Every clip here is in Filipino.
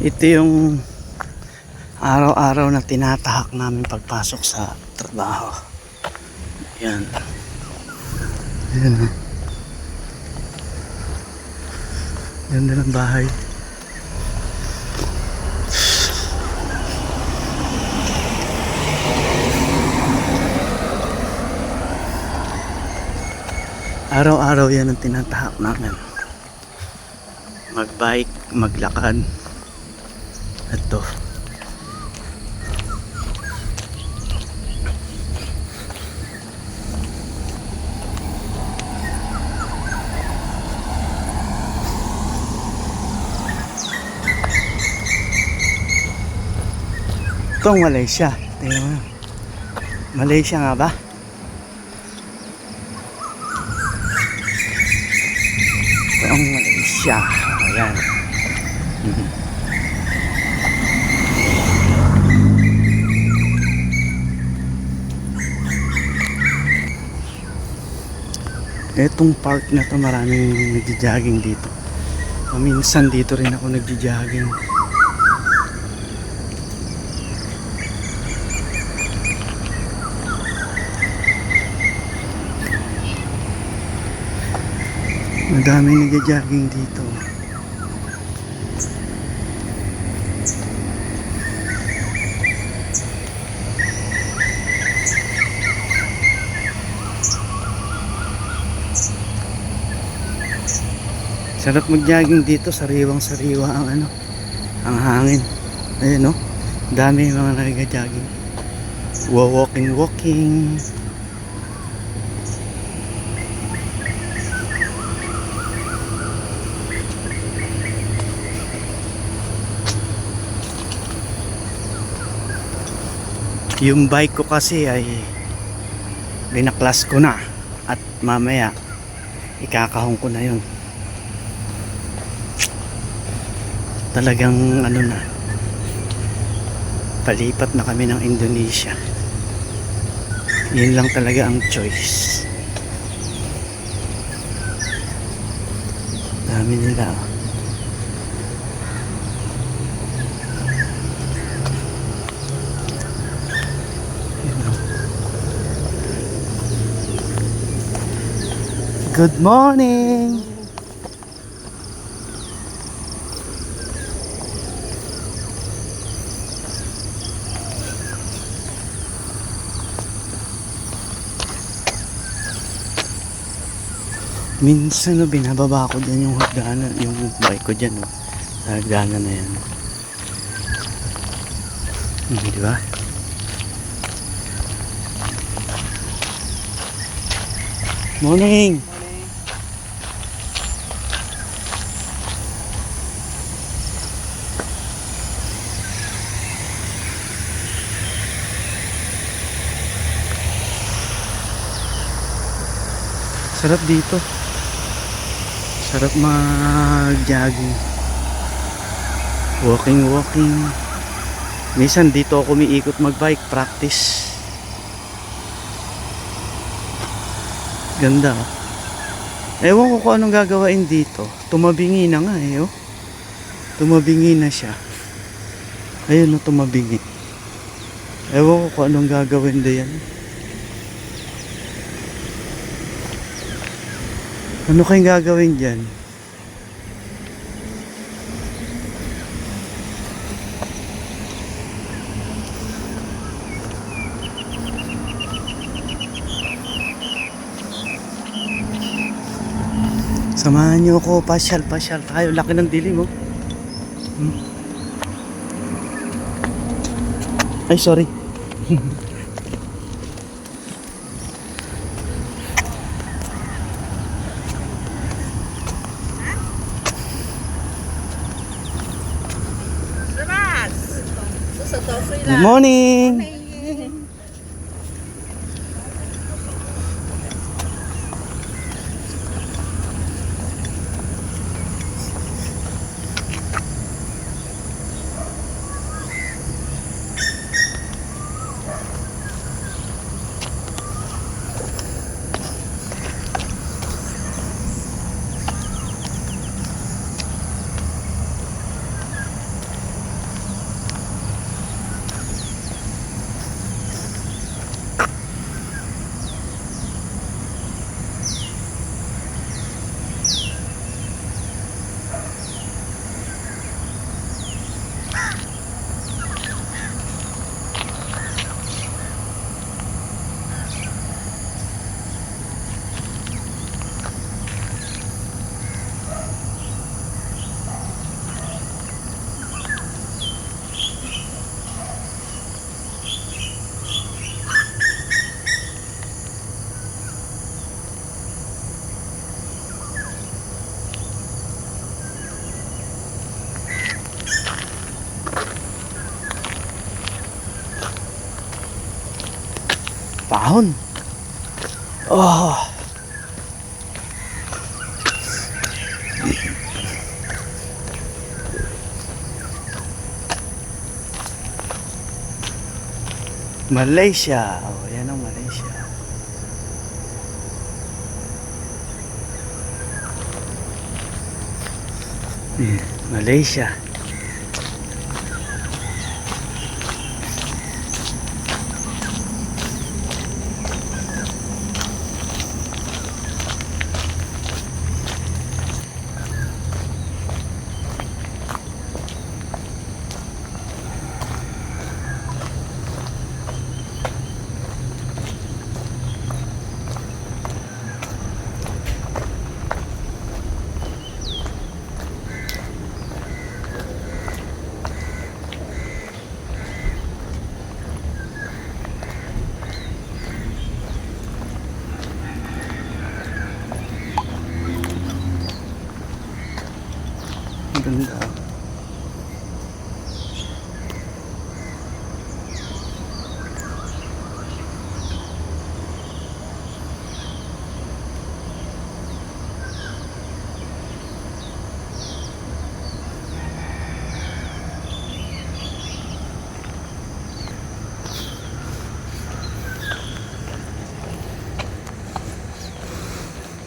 Ito yung araw-araw na tinatahak namin pagpasok sa trabaho. Yan. Yan. oh. Ganda ng bahay. Araw-araw yan ang tinatahak namin. Magbike, maglakad. Ito. Ito ang Malaysia. Tingnan mo. Malaysia nga ba? Etong park na to maraming nagja-jogging dito. Minsan dito rin ako nagja-jogging. Madami nagja-jogging dito. Sarap mag-jogging dito, sariwang sariwa ang ano, ang hangin. Ayun no, dami mga nag-jogging. Walking, walking. Yung bike ko kasi ay binaklas ko na at mamaya ikakahong ko na yun. Talagang ano na palipat na kami ng Indonesia. Yun lang talaga ang choice. Dami nila. oh. Oh. Good morning! Minsan no, binababa ko dyan yung hagdanan, yung bike ko dyan, no. Sa na yan. Hmm, ba? Morning! Sarap dito. Sarap mag-jogging. Walking, walking. Minsan dito ako umiikot mag-bike, practice. Ganda. oh. Ewan ko kung anong gagawain dito. Tumabingi na nga eh, oh. Tumabingi na siya. Ayun, oh, tumabingi. Ewan ko kung anong gagawin diyan. Ano kayong gagawin dyan? Samahan niyo ako, pasyal, pasyal tayo. Laki ng dilim, oh. Hmm. Ay, sorry. Good morning! Pahon. Oh. Malaysia. Oh, yan ang Malaysia. Hmm, Malaysia. Ang ganda.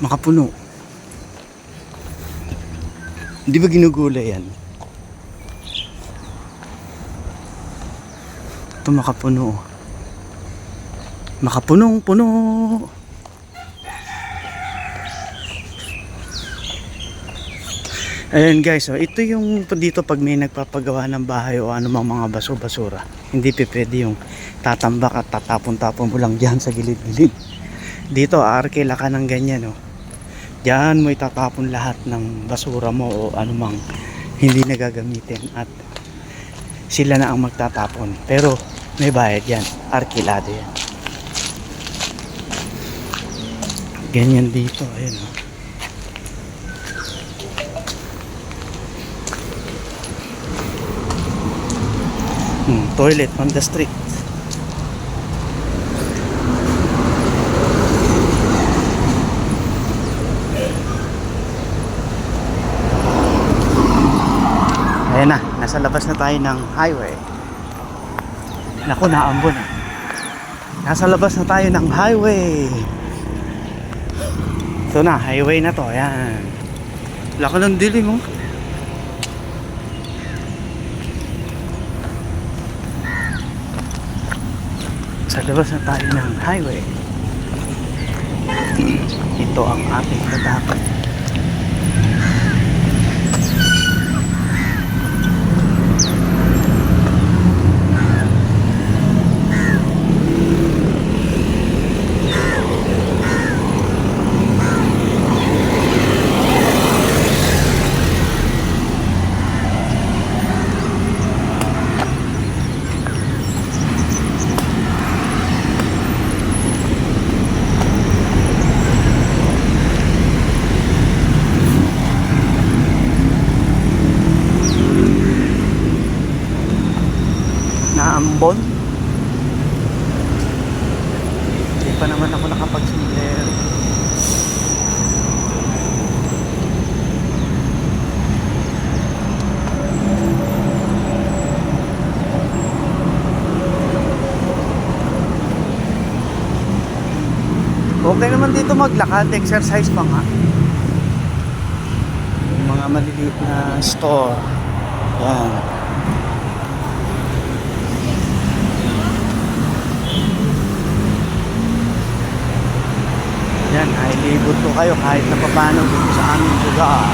Makapuno. Di ba ginugulay yan? Ito makapuno. Makapunong puno. Ayan guys, so ito yung dito pag may nagpapagawa ng bahay o anumang mga baso-basura. Hindi pe pwede yung tatambak at tatapon-tapon mo lang dyan sa gilid-gilid. Dito, arkela ka ng ganyan, oh. Diyan mo itatapon lahat ng basura mo o anumang hindi na gagamitin at sila na ang magtatapon. Pero may bayad yan. Arkilado yan. Ganyan dito. Ayun oh. Hmm, toilet on the street. Ayan na, nasa labas na tayo ng highway. Naku, naambon na. Nasa labas na tayo ng highway. Ito na, highway na to. Ayan. Lako ng dilim oh. Sa labas na tayo ng highway. Ito ang ating tatapan. Naambon. Hindi pa naman ako nakapag-simplero. Okay naman dito maglakad, exercise pa nga. Yung mga maliliit na store. Yan. Yan, ay libot ko kayo kahit na paano dito sa aming lugar.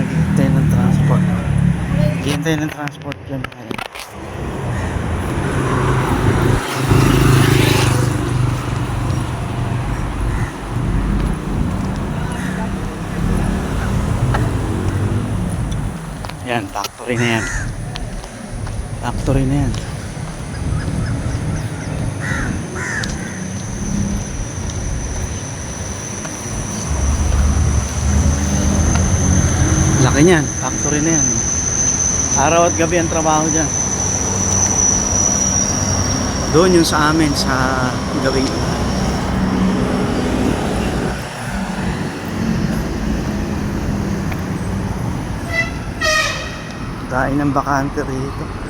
Naghihintay ng transport. Naghihintay ng transport dyan. Yan, factory na yan. Factory na yan. Laki niyan, factory na yan. Araw at gabi ang trabaho dyan. Doon yung sa amin sa gawing Dahil ng bakante rito.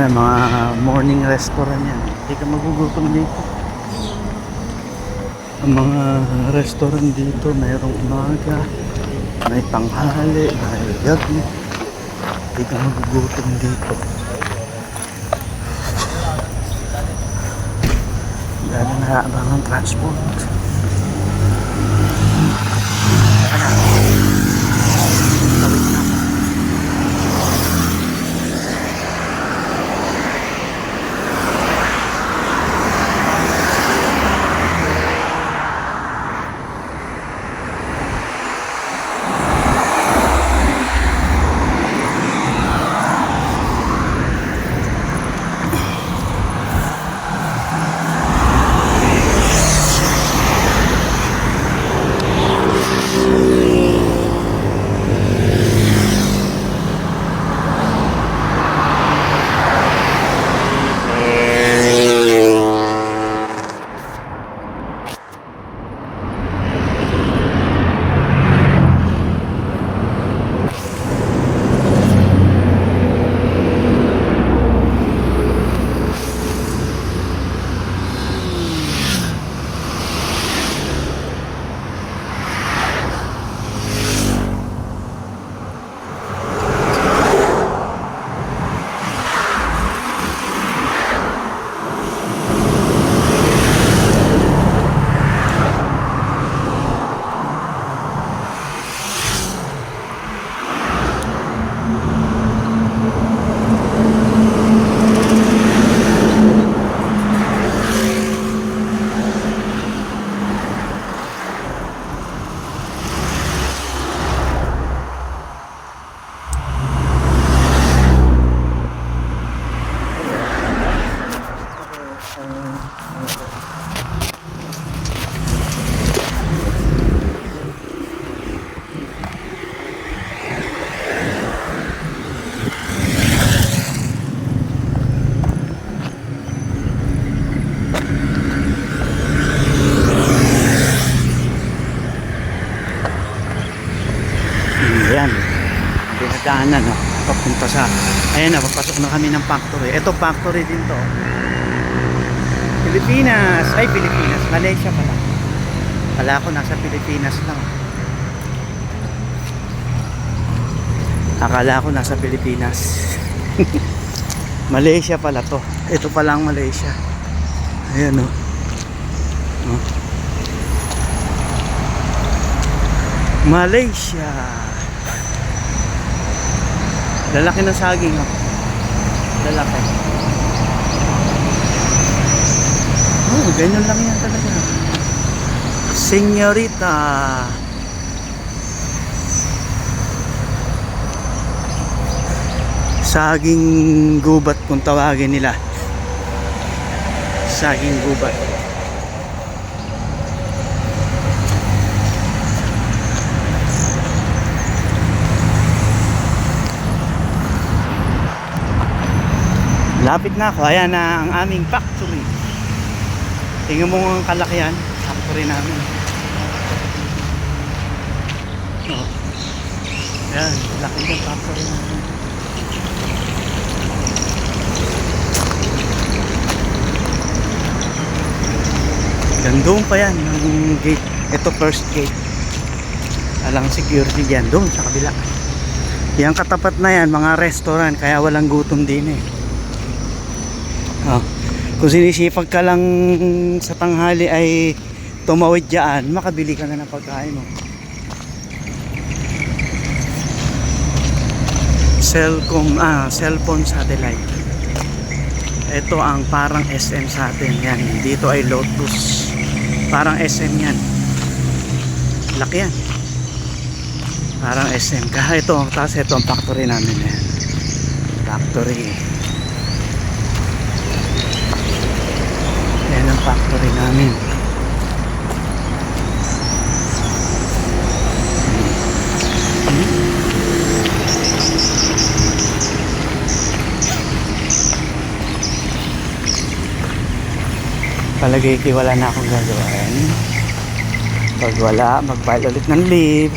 Ayan, mga morning restaurant yan. Hindi ka magugutom dito. Ang mga restaurant dito, mayroong umaga, may tanghali, may gabi. Hindi ka magugutom dito. Lalo na habang ang transport. Sa... Ayan na, papasok na kami ng factory. Ito, factory din to. Pilipinas. Ay, Pilipinas. Malaysia pala. Kala ko nasa Pilipinas lang. Akala ko nasa Pilipinas. Malaysia pala to. Ito pala ang Malaysia. Ayan, no? no? Malaysia. Lalaki ng saging, oh. Lalaki. Oh, ganyan lang yan talaga. Senyorita. Saging gubat kung tawagin nila. Saging gubat. Lapit na ako. Ayan na ang aming factory. Tingnan mo ang kalakihan. Factory namin. Oh. Ayan, laki ng factory namin. Gandong pa yan ng gate. Ito first gate. Alang security dyan. Doon sa kabila. Yang katapat na yan, mga restaurant. Kaya walang gutom din eh. Oh. Kung sinisipag ka lang sa tanghali ay tumawid dyan, makabili ka na ng pagkain mo. Cellcom, ah, cellphone satellite. ito ang parang SM sa atin. Yan, dito ay Lotus. Parang SM yan. Laki yan. Parang SM. Kaya ito, tapos ito ang factory namin. Yan. Factory. Yan ang factory namin. Palagay ko wala na akong gagawin. Pag wala, mag-file ulit ng leave.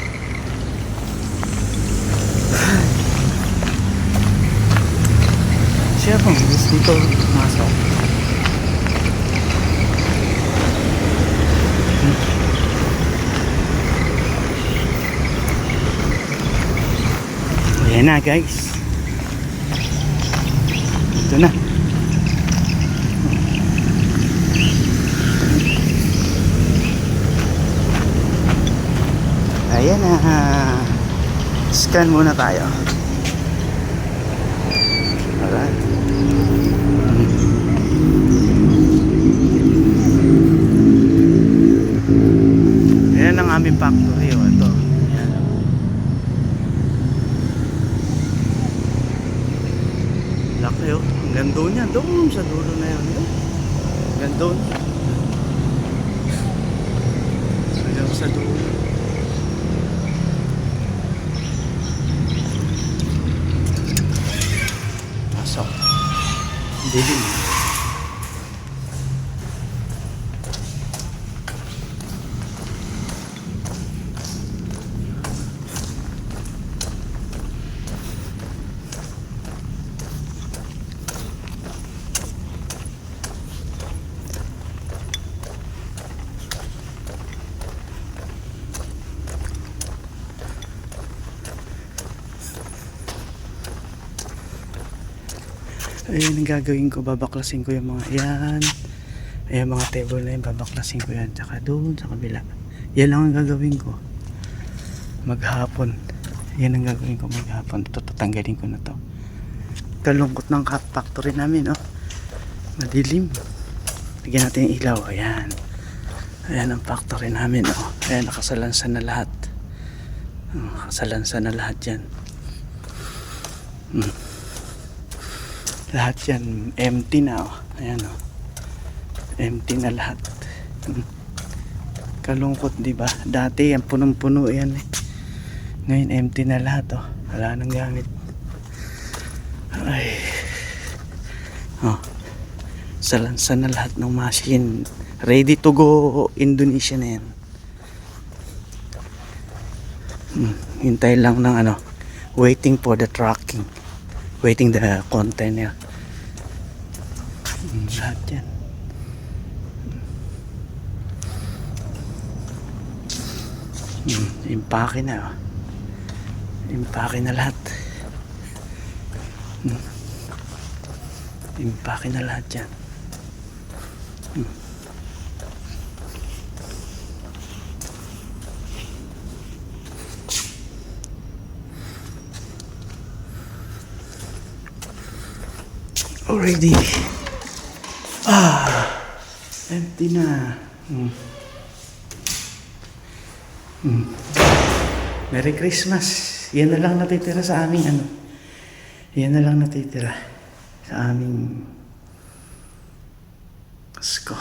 Siya kung gusto dito masok. Ayan na guys. Ito na. Ayan na. Scan muna tayo. Alright. Ayan ang aming factory. Oh. Ito. Ayan. Laki oh. Hanggang doon yan. Doon sa dulo na yan. Oh. Hanggang doon. Hanggang sa dulo. Pasok. Dilim. Ayan ang gagawin ko. Babaklasin ko yung mga yan. Ayan mga table na yun. Babaklasin ko yan. Tsaka doon sa kabila. Yan lang ang gagawin ko. Maghapon. Yan ang gagawin ko maghapon. Ito tatanggalin ko na to. Kalungkot ng cat factory namin. Oh. Madilim. Bigyan natin yung ilaw. Ayan. Ayan ang factory namin. Oh. Ayan nakasalansan na lahat. Oh, nakasalansan na lahat yan. Hmm lahat yan empty na oh. ayan oh. empty na lahat kalungkot di ba dati yan punong puno yan eh. ngayon empty na lahat oh. wala nang gamit ay oh. salansan na lahat ng machine ready to go Indonesia na yan Hmm, hintay lang ng ano waiting for the tracking waiting the container lahat yan mm, impake na oh. impake na lahat mm. impake na lahat yan mm. already empty na. Hmm. Hmm. Merry Christmas. Yan na lang natitira sa aming ano. Yan na lang natitira sa aming Pasko.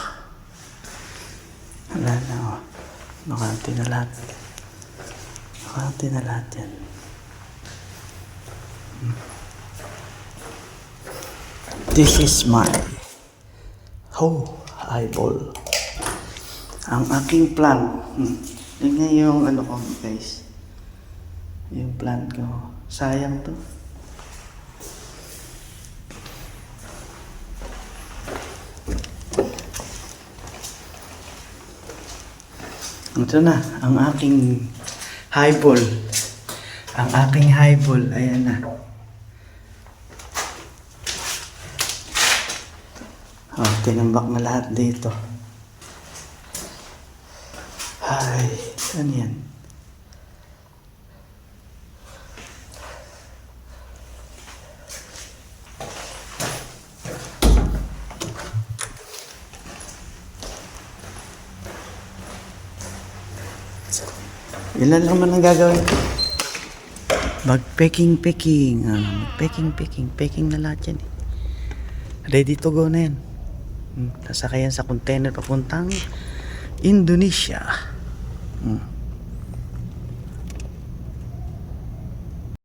Wala na oh. Nakante na lahat. Nakante na lahat yan. This is my oh, eyeball. Ang aking plan. Hmm. Yung ano ko guys. Yung plan ko. Sayang to. Ito na, ang aking highball. Ang aking highball, ayan na. Oh, tinambak na lahat dito. Ay, ano yan? Ilan lang man ang gagawin ko? Mag-packing, packing. packing, packing. Ah, packing, packing, packing na lahat yan. Eh. Ready to go na yan. Sasakayan sa container papuntang Indonesia. Hmm.